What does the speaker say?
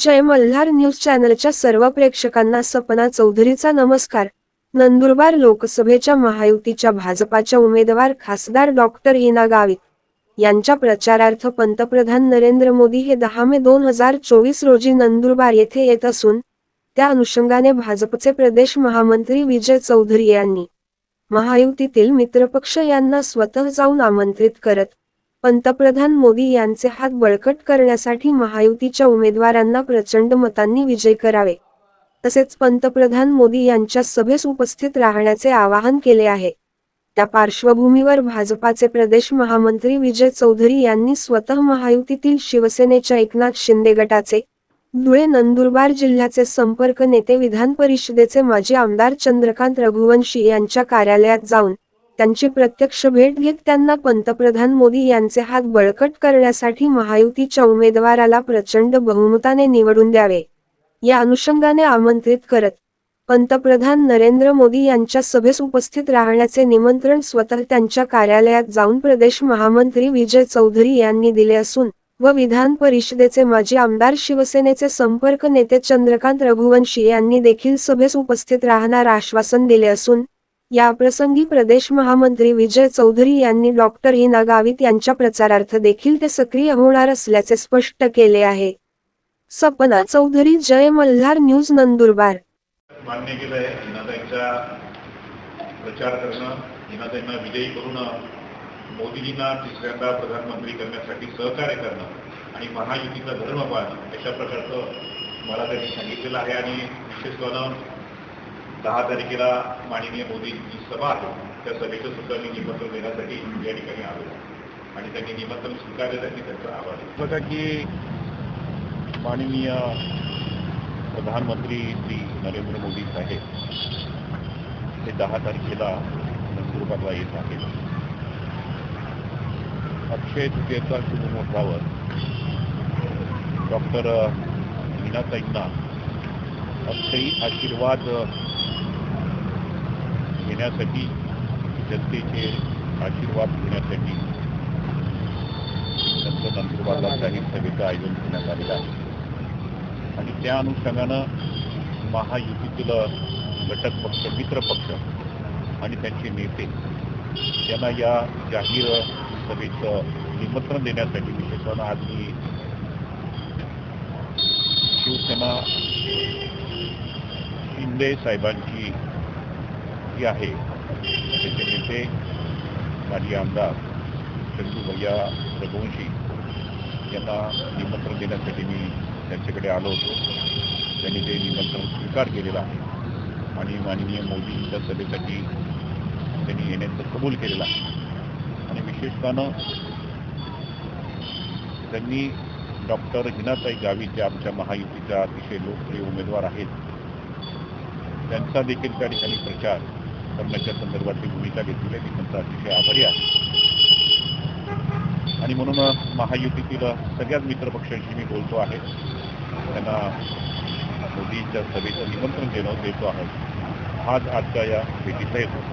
जय Malhar news चॅनलच्या सर्व प्रेक्षकांना सपना चौधरीचा नमस्कार. नंदुरबार लोकसभेच्या महायुतीच्या भाजपाच्या उमेदवार खासदार डॉक्टर हिना गावित यांच्या प्रचारार्थ पंतप्रधान नरेंद्र मोदी हे दहा मे दोन हजार चोवीस रोजी नंदुरबार येथे येत असून त्या अनुषंगाने भाजपचे प्रदेश महामंत्री विजय चौधरी यांनी महायुतीतील मित्रपक्ष यांना स्वतः जाऊन आमंत्रित करत पंतप्रधान मोदी यांचे हात बळकट करण्यासाठी महायुतीच्या उमेदवारांना प्रचंड मतांनी विजय करावे. तसेच पंतप्रधान मोदी यांच्या सभेस उपस्थित राहण्याचे आवाहन केले आहे. त्या पार्श्वभूमीवर भाजपाचे प्रदेश महामंत्री विजय चौधरी यांनी स्वतः महायुतीतील शिवसेनेच्या एकनाथ शिंदे गटाचे धुळे नंदुरबार जिल्ह्याचे संपर्क नेते विधान परिषदेचे माजी आमदार चंद्रकांत रघुवंशी यांच्या कार्यालयात जाऊन त्यांची प्रत्यक्ष भेट घेत त्यांना पंतप्रधान मोदी यांचे हात बळकट करण्यासाठी महायुतीच्या उमेदवाराला प्रचंड बहुमताने निवडून द्यावे. या अनुषंगाने आमंत्रित करत पंतप्रधान नरेंद्र मोदी यांच्या सभेस उपस्थित राहण्याचे निमंत्रण स्वतः त्यांच्या कार्यालयात जाऊन प्रदेश महामंत्री विजय चौधरी यांनी दिले असून व विधान परिषदेचे माजी आमदार शिवसेनेचे संपर्क नेते चंद्रकांत रघुवंशी यांनी देखील सभेस उपस्थित राहणार आश्वासन दिले असून या प्रसंगी प्रदेश महामंत्री विजय चौधरी यांनी डॉक्टर इना गावित यांच्या प्रचारार्थ देखील ते सक्रिय होणार असल्याचे स्पष्ट केले आहे. सपना चौधरी जय मल्हार न्यूज नंदुरबार. मान्य केलं आहे हिनाताईंचा प्रचार करणं हिनाताईंना विजयी करून मोदीजींना तिसऱ्यांदा प्रधानमंत्री करण्यासाठी सहकार्य करणं आणि महायुतीचा धर्म पाळणं अशा प्रकारचं मला त्यांनी सांगितलेलं आहे आणि विशेषतः दहा तारखेला माननीय मोदींची सभा आहे. त्या सभेचं सुद्धा मी निमंत्रण देण्यासाठी या ठिकाणी आलो. आणि त्यांनी निमंत्रण स्वीकारलं त्यांनी त्यांचा आभार बघा की माननीय प्रधानमंत्री श्री नरेंद्र मोदी साहेब हे दहा तारखेला नंदुरबारला येत आहेत. अक्षय तृतीयेचा शुभमुहूर्तावर डॉक्टर मीनाताईंना अक्षयी आशीर्वाद घेण्यासाठी जनतेचे आशीर्वाद घेण्यासाठी संत नंदुरबारला जाहीर सभेचं आयोजन करण्यात आलेलं आहे. आणि त्या अनुषंगानं महायुतीतील घटक पक्ष मित्र पक्ष आणि त्यांचे नेते यांना या जाहीर सभेचं निमंत्रण देण्यासाठी विशेषतः आज मी शिवसेना शिंदे साहेबांची जी आहे. त्याचे नेते माजी आमदार चंदू भैया रघुवंशी यांना निमंत्रण देण्यासाठी मी त्यांच्याकडे आलो होतो. त्यांनी ते निमंत्रण स्वीकार केलेलं आहे. आणि माननीय मोदींच्या सभेसाठी त्यांनी येण्याचं कबूल केलेलं आहे. आणि विशेषतः त्यांनी डॉक्टर हिनाताई गावित ज्या आमच्या महायुतीच्या अतिशय लोकप्रिय उमेदवार आहेत त्यांचा देखील त्या ठिकाणी प्रचार करण्याच्या संदर्भातली भूमिका घेतलेली आहे ती त्यांचा अतिशय आभारी आहे. आणि म्हणून महायुतीतील सगळ्याच मित्रपक्षांशी मी बोलतो आहे. त्यांना मोदींच्या सभेचं निमंत्रण देणं देतो आहे. आज आजच्या या भेटीचा येतो